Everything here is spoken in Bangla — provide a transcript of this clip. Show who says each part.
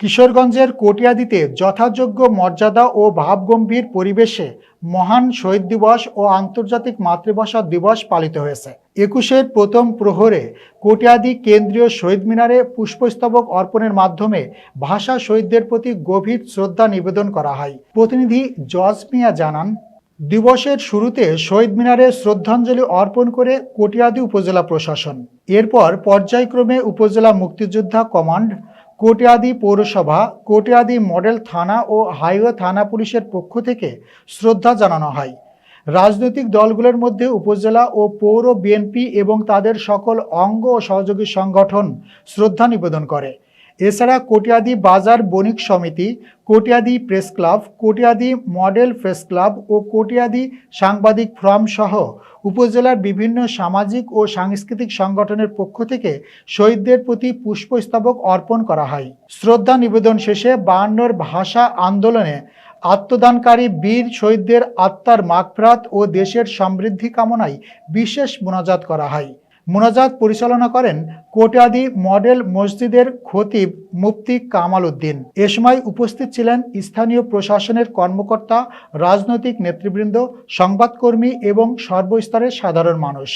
Speaker 1: কিশোরগঞ্জের কটিয়াদিতে যথাযোগ্য মর্যাদা ও ভাবগম্ভীর পরিবেশে মহান শহীদ দিবস ও আন্তর্জাতিক মাতৃভাষা দিবস পালিত হয়েছে। একুশের প্রথম প্রহরে কটিয়াদি কেন্দ্রীয় শহীদ মিনারে পুষ্পস্তবক অর্পণের মাধ্যমে ভাষা শহীদদের প্রতি গভীর শ্রদ্ধা নিবেদন করা হয়। প্রতিনিধি জজ মিয়া জানান, দিবসের শুরুতে শহীদ মিনারে শ্রদ্ধাঞ্জলি অর্পণ করে কটিয়াদি উপজেলা প্রশাসন। এরপর পর্যায়ক্রমে উপজেলা মুক্তিযোদ্ধা কমান্ড কোটিয়াদি পৌরসভা, কোটিয়াদি মডেল থানা ও হাইওয়ে থানা পুলিশের পক্ষ থেকে শ্রদ্ধা জানানো হয়। রাজনৈতিক দলগুলোর মধ্যে উপজেলা ও পৌর বিএনপি এবং তাদের সকল অঙ্গ ও সহযোগী সংগঠন শ্রদ্ধা নিবেদন করে। এছাড়া কটিয়াদি বাজার বণিক সমিতি, Katiadi press club, Katiadi model press club ও কটিয়াদি সাংবাদিক ফোরাম সহ উপজেলার বিভিন্ন সামাজিক ও সাংস্কৃতিক সংগঠনের পক্ষ থেকে শহীদদের প্রতি পুষ্পস্তবক অর্পণ করা হয়। শ্রদ্ধা নিবেদন শেষে বায়ান্নর ভাষা আন্দোলনে আত্মদানকারী বীর শহীদদের আত্মার মাগফরাত ও দেশের সমৃদ্ধি কামনায় বিশেষ মোনাজাত করা হয়। মোনাজাত পরিচালনা করেন কোটাদি মডেল মসজিদের খতিব মুফতি কামাল উদ্দিন। এ সময় উপস্থিত ছিলেন স্থানীয় প্রশাসনের কর্মকর্তা, রাজনৈতিক নেতৃবৃন্দ, সংবাদকর্মী এবং সর্বস্তরের সাধারণ মানুষ।